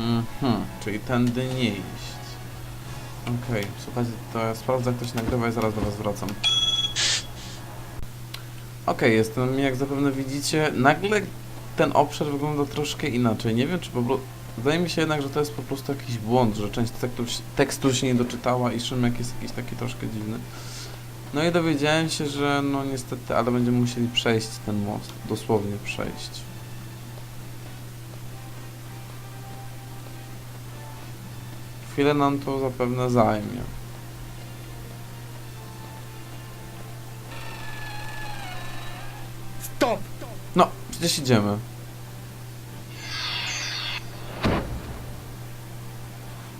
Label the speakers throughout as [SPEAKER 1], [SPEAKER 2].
[SPEAKER 1] Mhm, czyli tędy nie iść. Okej, słuchajcie, to ja sprawdzę jak to się nagrywa i zaraz do was wracam. Okej, jestem, jak zapewne widzicie, nagle ten obszar wygląda troszkę inaczej. Nie wiem, czy po prostu... Wydaje mi się jednak, że to jest po prostu jakiś błąd, że część tekstu, tekstu się nie doczytała i szymek jest jakiś taki troszkę dziwny. No i dowiedziałem się, że no niestety, ale będziemy musieli przejść ten most. Dosłownie przejść. Chwilę nam to zapewne zajmie.
[SPEAKER 2] Stop!
[SPEAKER 1] No, przecież idziemy.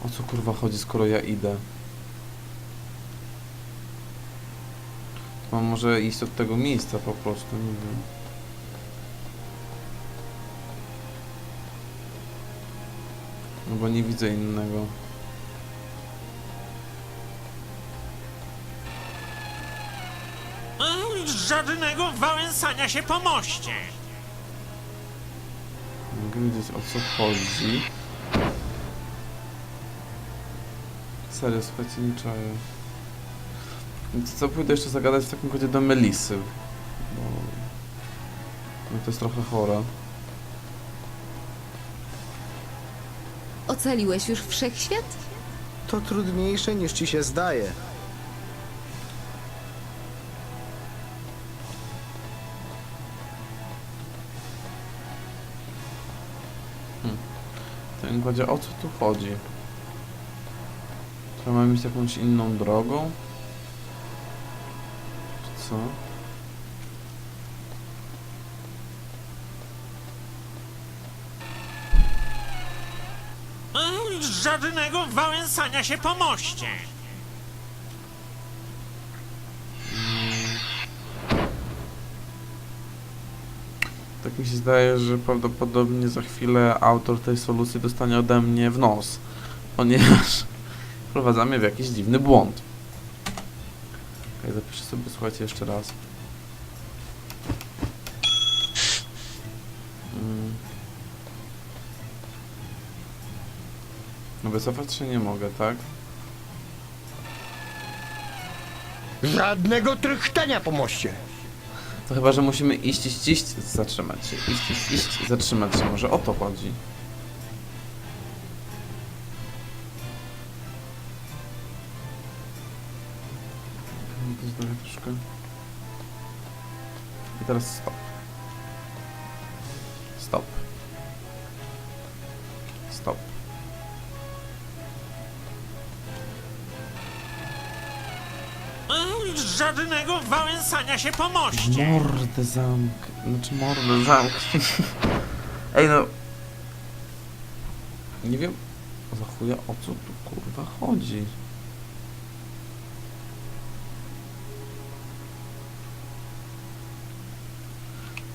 [SPEAKER 1] O co kurwa chodzi, skoro ja idę? Mam może iść od tego miejsca po prostu, nie wiem. No bo nie widzę innego.
[SPEAKER 3] Żadnego wałęsania się po moście.
[SPEAKER 1] Mogę wiedzieć o co chodzi. Serio, słuchajcie, nie czaję. Więc co, pójdę jeszcze zagadać w takim razie do Melisy. Bo... No to jest trochę chore.
[SPEAKER 4] Ocaliłeś już wszechświat?
[SPEAKER 2] To trudniejsze niż ci się zdaje.
[SPEAKER 1] O co tu chodzi? Czy mamy iść jakąś inną drogą? Czy co?
[SPEAKER 3] Żadnego wałęsania się po moście.
[SPEAKER 1] Tak mi się zdaje, że prawdopodobnie za chwilę autor tej solucji dostanie ode mnie w nos, ponieważ wprowadzamy w jakiś dziwny błąd. Okej, zapiszę sobie, słuchajcie, jeszcze raz. Mm. No wycofać się nie mogę, tak?
[SPEAKER 2] Żadnego trychtania po moście.
[SPEAKER 1] To chyba, że musimy iść, iść, iść, zatrzymać się. Iść, iść, iść, zatrzymać się. Może o to chodzi. Troszkę. I teraz. Stop. Stop.
[SPEAKER 3] Żadnego wałęsania się po moście.
[SPEAKER 1] Mordę zamk... Znaczy mordę zamk... Ej no... Nie wiem... Za chuja o co tu kurwa chodzi?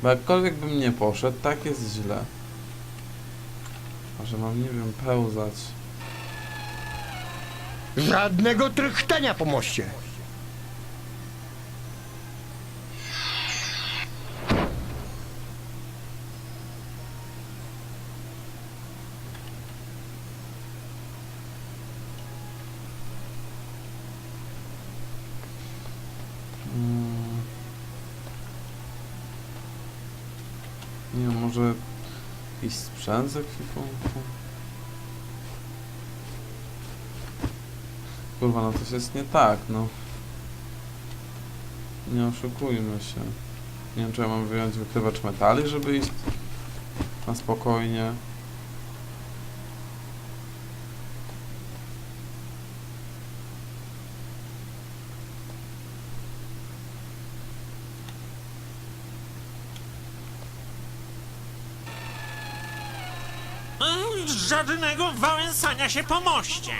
[SPEAKER 1] Bo jakkolwiek bym nie poszedł, tak jest źle. A że mam, nie wiem, pełzać.
[SPEAKER 2] Żadnego trychtania po moście.
[SPEAKER 1] Może jakiś sprzęt z ekwipunku? Kurwa, no coś jest nie tak, no. Nie oszukujmy się. Nie wiem, czy ja mam wyjąć wykrywacz metali, żeby iść na spokojnie.
[SPEAKER 3] Mm, Żadnego wałęsania się po moście.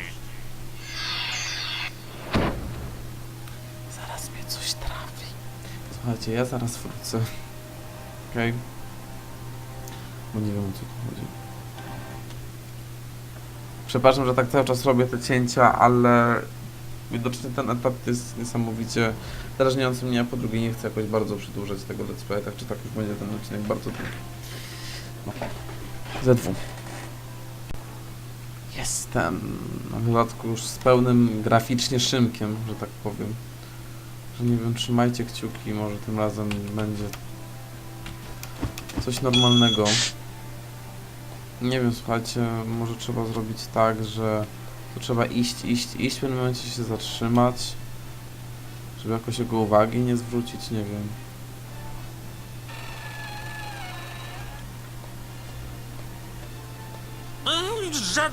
[SPEAKER 1] Zaraz mnie coś trafi. Słuchajcie, ja zaraz wrócę. Okej? Bo nie wiem o co tu chodzi. Przepraszam, że tak cały czas robię te cięcia, ale widocznie ten etap jest niesamowicie drażniący mnie, a po drugie nie chcę jakoś bardzo przedłużać tego let's play, tak czy tak już będzie ten odcinek bardzo długi. No. Ze dwóch. Jestem. W dodatku już z pełnym graficznie szymkiem, że tak powiem. Że nie wiem, trzymajcie kciuki, może tym razem będzie coś normalnego. Nie wiem, słuchajcie, może trzeba zrobić tak, że trzeba iść, iść, iść, w pewnym momencie się zatrzymać, żeby jakoś jego uwagi nie zwrócić, nie wiem.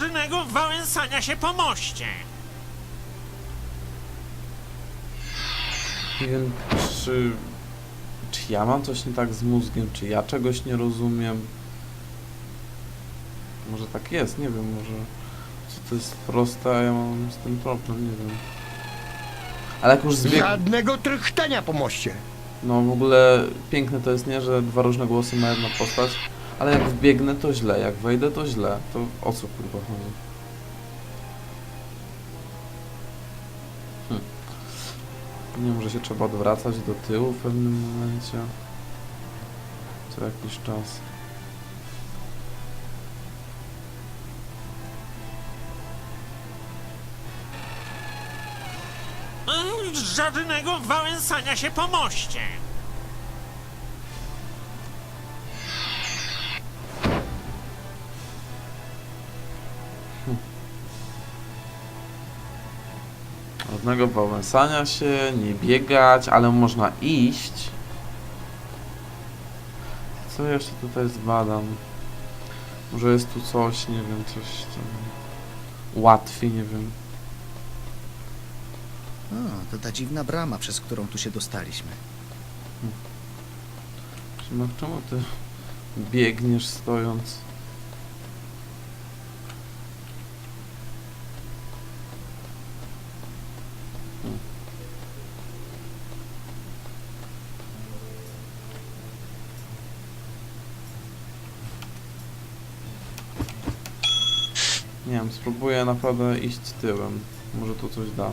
[SPEAKER 3] Żadnego wałęsania się po moście.
[SPEAKER 1] Nie wiem, czy, czy ja mam coś nie tak z mózgiem, czy ja czegoś nie rozumiem. Może tak jest, nie wiem, może czy to jest proste, a ja mam z tym problem, nie wiem. Ale jak już zbieg...
[SPEAKER 2] Żadnego trychtania po moście.
[SPEAKER 1] No w ogóle piękne to jest, nie, że dwa różne głosy ma jedna postać, ale jak wbiegnę to źle, jak wejdę to źle, to o co kurwa chodzi? Hm. Nie wiem, że się trzeba odwracać do tyłu w pewnym momencie. Co jakiś czas.
[SPEAKER 3] Żadnego wałęsania się po moście.
[SPEAKER 1] Żadnego wałęsania się, nie biegać, ale można iść. Co jeszcze tutaj zbadam? Może jest tu coś, nie wiem, coś tam łatwiej, nie wiem.
[SPEAKER 4] O, to ta dziwna brama, przez którą tu się dostaliśmy.
[SPEAKER 1] Szymek, czemu ty biegniesz stojąc? Wiem, spróbuję naprawdę iść tyłem. Może tu coś da.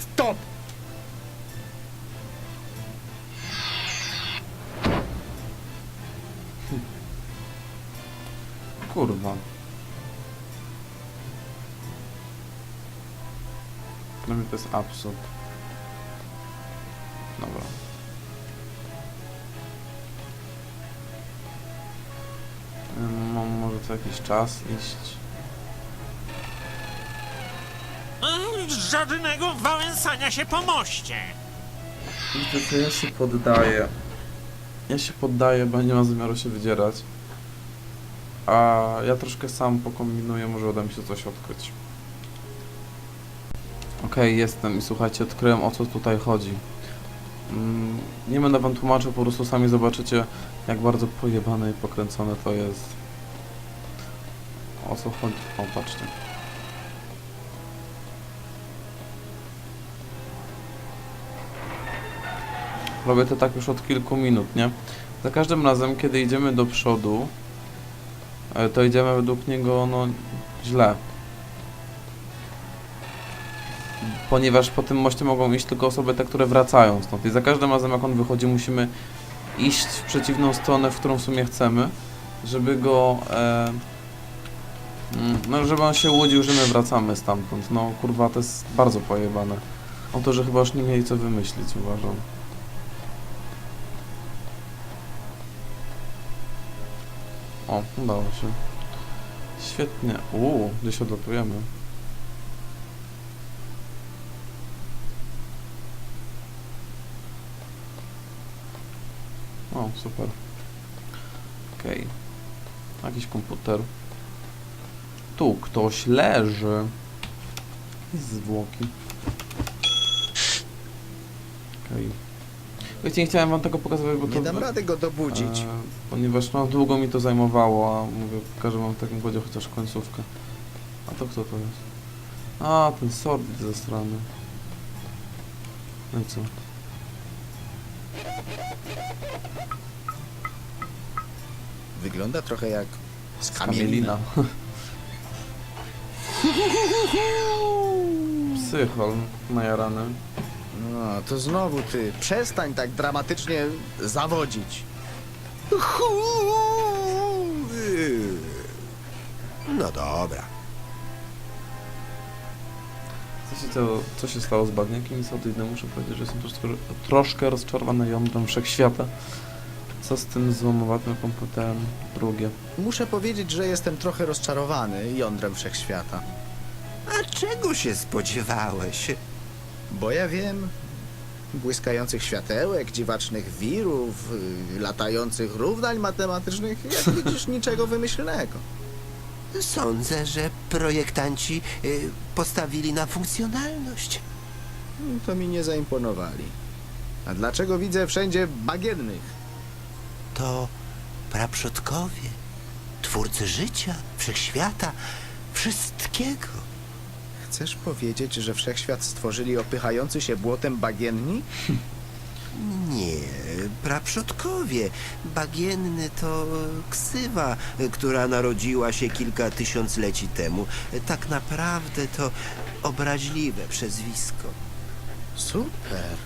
[SPEAKER 2] Stop!
[SPEAKER 1] Kurwa. Dla mnie to jest absurd. Dobra. Mam może co jakiś czas iść.
[SPEAKER 3] Żadnego wałęsania się po moście.
[SPEAKER 1] Widzę, to ja się poddaję. Ja się poddaję, bo nie mam zamiaru się wydzierać. A ja troszkę sam pokombinuję, może uda mi się coś odkryć. Okej, jestem i słuchajcie, odkryłem o co tutaj chodzi. Mm, nie będę wam tłumaczył, po prostu sami zobaczycie, jak bardzo pojebane i pokręcone to jest. O co chodzi? O, patrzcie. Robię to tak już od kilku minut, nie? Za każdym razem, kiedy idziemy do przodu, e, to idziemy według niego, no, źle. Ponieważ po tym moście mogą iść tylko osoby te, które wracają stąd. I za każdym razem, jak on wychodzi, musimy iść w przeciwną stronę, w którą w sumie chcemy, żeby go... E, mm, no, żeby on się łudził, że my wracamy stamtąd. No, kurwa, to jest bardzo pojebane. O to, że chyba już nie mieli co wymyślić, uważam. O, udało się. Świetnie. Uuu, gdzieś odlatujemy. O, super. Okej. Jakiś komputer. Tu ktoś leży. I zwłoki. Okej. Wiecie, nie chciałem wam tego pokazywać, bo to...
[SPEAKER 4] Nie dam rady go dobudzić.
[SPEAKER 1] E, ponieważ no długo mi to zajmowało, a mówię, pokażę wam w takim układzie chociaż końcówkę. A to kto to jest? A, ten sordid ze strony. No i co?
[SPEAKER 4] Wygląda trochę jak
[SPEAKER 1] Skamielina. psychol najarany.
[SPEAKER 4] No, to znowu ty. Przestań tak dramatycznie zawodzić.
[SPEAKER 5] No dobra.
[SPEAKER 1] Co się, to, co się stało z bagniakiem i Saudinem? Muszę powiedzieć, że jestem troszkę, troszkę rozczarowany jądrem wszechświata. Co z tym złomowatym komputerem? Drugie.
[SPEAKER 4] Muszę powiedzieć, że jestem trochę rozczarowany jądrem wszechświata.
[SPEAKER 5] A czego się spodziewałeś?
[SPEAKER 4] Bo ja wiem, błyskających światełek, dziwacznych wirów, y, latających równań matematycznych, jak widzisz, niczego wymyślnego.
[SPEAKER 5] Sądzę, że projektanci y, postawili na funkcjonalność.
[SPEAKER 4] To mi nie zaimponowali. A dlaczego widzę wszędzie bagiennych?
[SPEAKER 5] To praprzodkowie, twórcy życia, wszechświata, wszystkiego.
[SPEAKER 4] Chcesz powiedzieć, że wszechświat stworzyli opychający się błotem bagienni?
[SPEAKER 5] Nie, praprzodkowie. Bagienny to ksywa, która narodziła się kilka tysiącleci temu. Tak naprawdę to obraźliwe przezwisko.
[SPEAKER 4] Super.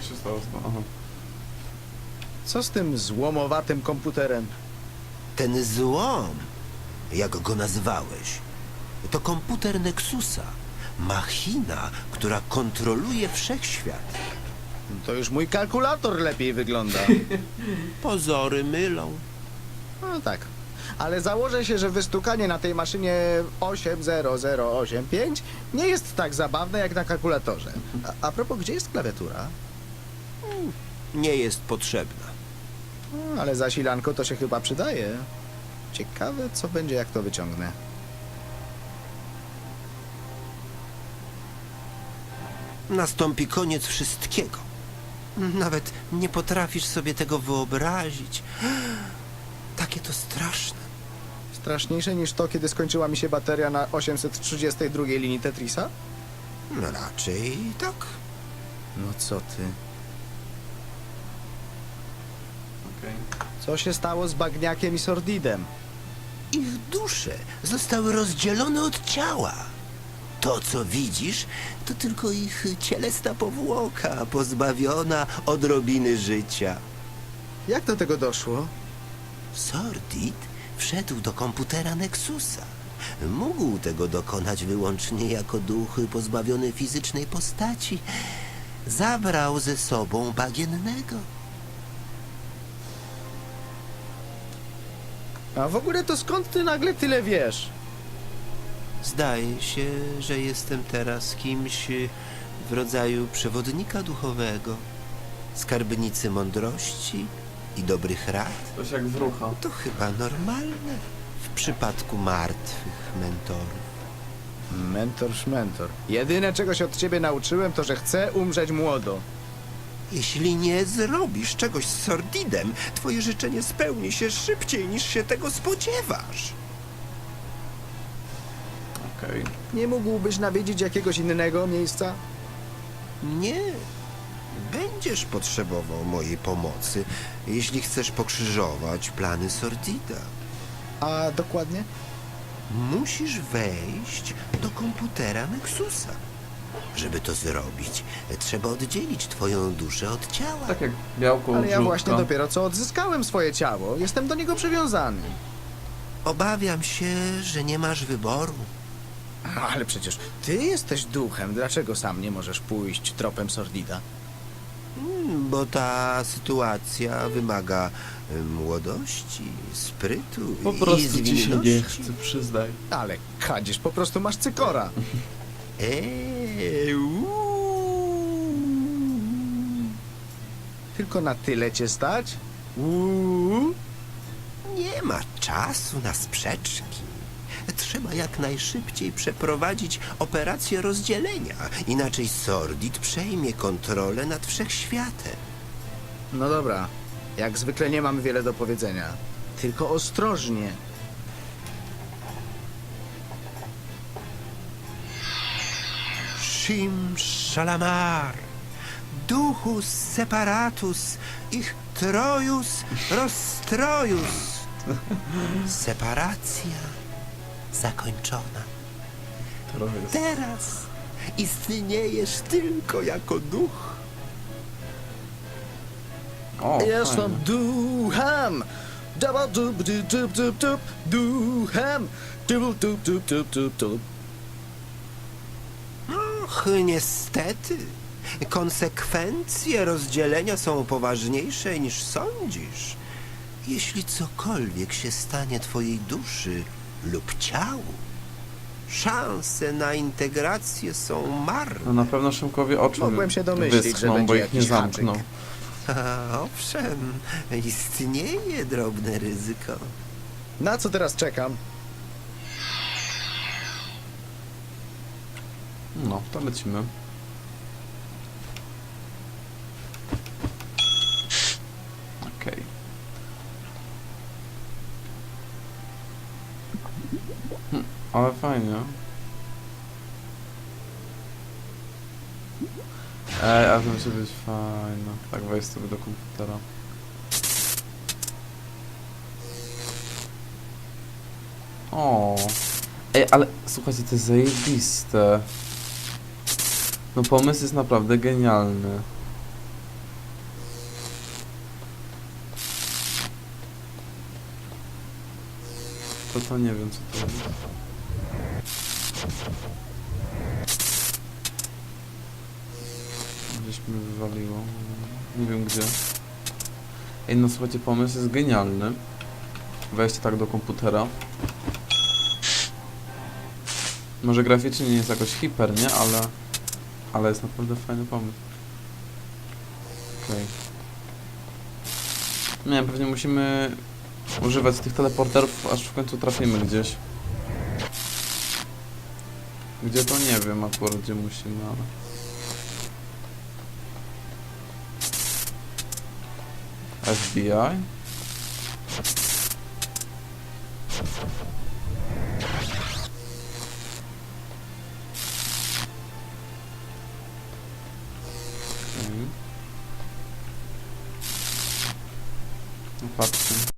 [SPEAKER 1] Co się stało z... Aha.
[SPEAKER 4] Co z tym złomowatym komputerem?
[SPEAKER 5] Ten złom, jak go nazwałeś, to komputer Nexusa. Machina, która kontroluje wszechświat.
[SPEAKER 4] To już mój kalkulator lepiej wygląda.
[SPEAKER 5] Pozory mylą.
[SPEAKER 4] No tak. Ale założę się, że wystukanie na tej maszynie 80085 nie jest tak zabawne jak na kalkulatorze. A, a propos, gdzie jest klawiatura?
[SPEAKER 5] Nie jest potrzebna.
[SPEAKER 4] No, ale zasilanko to się chyba przydaje. Ciekawe, co będzie, jak to wyciągnę.
[SPEAKER 5] Nastąpi koniec wszystkiego. Nawet nie potrafisz sobie tego wyobrazić. Takie to straszne.
[SPEAKER 4] Straszniejsze niż to, kiedy skończyła mi się bateria na 832 linii Tetrisa?
[SPEAKER 5] No raczej tak.
[SPEAKER 4] No co ty?
[SPEAKER 1] Okej.
[SPEAKER 4] Co się stało z bagniakiem i sordidem?
[SPEAKER 5] Ich dusze zostały rozdzielone od ciała. To, co widzisz, to tylko ich cielesna powłoka, pozbawiona odrobiny życia.
[SPEAKER 4] Jak do tego doszło?
[SPEAKER 5] Sordid wszedł do komputera Nexusa. Mógł tego dokonać wyłącznie jako duch pozbawiony fizycznej postaci. Zabrał ze sobą bagiennego.
[SPEAKER 4] A w ogóle to skąd ty nagle tyle wiesz?
[SPEAKER 5] Zdaje się, że jestem teraz kimś w rodzaju przewodnika duchowego, skarbnicy mądrości i dobrych rad.
[SPEAKER 1] Coś jak wrócha.
[SPEAKER 5] To chyba normalne w przypadku martwych mentorów.
[SPEAKER 4] Mentor szmentor. Jedyne czego się od ciebie nauczyłem, to że chcę umrzeć młodo.
[SPEAKER 5] Jeśli nie zrobisz czegoś z sordidem, twoje życzenie spełni się szybciej niż się tego spodziewasz.
[SPEAKER 1] Okej.
[SPEAKER 4] Nie mógłbyś nawiedzić jakiegoś innego miejsca?
[SPEAKER 5] Nie. Będziesz potrzebował mojej pomocy, jeśli chcesz pokrzyżować plany sordida.
[SPEAKER 4] A dokładnie?
[SPEAKER 5] Musisz wejść do komputera Nexusa. Żeby to zrobić, trzeba oddzielić twoją duszę od ciała.
[SPEAKER 1] Tak jak białko
[SPEAKER 4] Ale ja
[SPEAKER 1] żółtka.
[SPEAKER 4] właśnie dopiero co odzyskałem swoje ciało. Jestem do niego przywiązany.
[SPEAKER 5] Obawiam się, że nie masz wyboru.
[SPEAKER 4] Ale przecież ty jesteś duchem. Dlaczego sam nie możesz pójść tropem sordida?
[SPEAKER 5] Mm, Bo ta sytuacja wymaga y, młodości, sprytu
[SPEAKER 1] Po
[SPEAKER 5] i
[SPEAKER 1] prostu ci się
[SPEAKER 5] zwinności.
[SPEAKER 1] nie chce, przyznaj.
[SPEAKER 4] Ale kadzisz, po prostu masz cykora.
[SPEAKER 5] Eee, uuu.
[SPEAKER 4] Tylko na tyle cię stać? Uuu.
[SPEAKER 5] Nie ma czasu na sprzeczki. Trzeba jak najszybciej przeprowadzić operację rozdzielenia, inaczej Sordid przejmie kontrolę nad wszechświatem.
[SPEAKER 4] No dobra. Jak zwykle nie mam wiele do powiedzenia. Tylko ostrożnie.
[SPEAKER 5] Shim Shalamar, Duchus Separatus, ich Trojus Rostrojus. Separacja zakończona.
[SPEAKER 1] Teraz
[SPEAKER 5] istniejesz tylko jako duch.
[SPEAKER 1] O,
[SPEAKER 4] Jestem duchem! Daba dub dub dub dub dub duchem! Dub dub dub dub dub dub
[SPEAKER 5] Och, niestety. Konsekwencje rozdzielenia są poważniejsze niż sądzisz. Jeśli cokolwiek się stanie twojej duszy lub ciału, szanse na integrację są marne.
[SPEAKER 1] No na pewno Szymkowi oczy
[SPEAKER 4] Mogłem się domyślić, że
[SPEAKER 1] wyschną,
[SPEAKER 4] będzie
[SPEAKER 1] bo ich nie
[SPEAKER 4] jakiś haczyk.
[SPEAKER 5] A, owszem, istnieje drobne ryzyko.
[SPEAKER 4] Na co teraz czekam?
[SPEAKER 1] No, to lecimy. Okej. Hm, ale fajnie. Ej, a to musi być fajne. Tak, wejdź sobie do komputera. O. Ej, ale słuchajcie, to jest zajebiste. No pomysł jest naprawdę genialny. To to nie wiem co to jest. Gdzieś mnie wywaliło. Nie wiem gdzie. Ej, no słuchajcie, pomysł jest genialny. Weźcie tak do komputera. Może graficznie nie jest jakoś hiper, nie? Ale... Ale jest naprawdę fajny pomysł. Okej. Nie wiem, pewnie musimy używać tych teleporterów, aż w końcu trafimy gdzieś. Gdzie to nie wiem akurat, gdzie musimy, ale... FBI?